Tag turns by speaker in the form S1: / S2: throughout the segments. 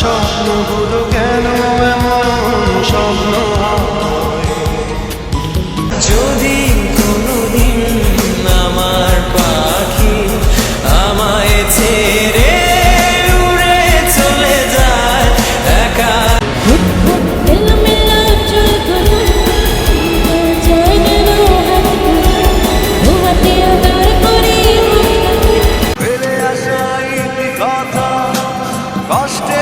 S1: স্বপ্নগুলো কেন এমন স্বপ্ন
S2: যদি কোনোদিন আমার পাখি আমায় ছেড়ে উড়ে চলে যায় একা
S3: কষ্টে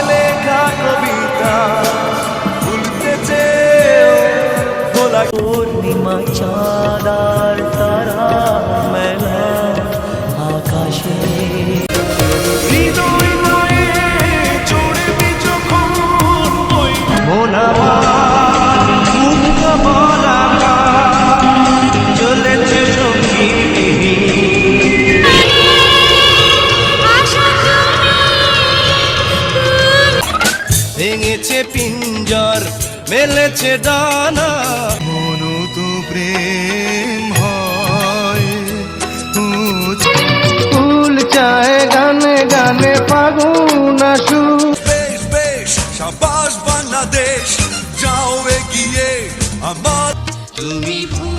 S1: লেখা
S3: কবিতা
S1: ভুলতে
S3: চেয়েও
S4: ভোলা পূর্ণিমা চাঁদার তারা
S1: ভেঙেছে পিঞ্জর মেলেছে ডানা
S3: মনো তো প্রেম হয়।
S1: ফুল চায় গানে গানে ফাগুন আসু। বেশ বেশ সাবাস বাংলাদেশ যাও এগিয়ে আমার
S5: তুমি ভুলে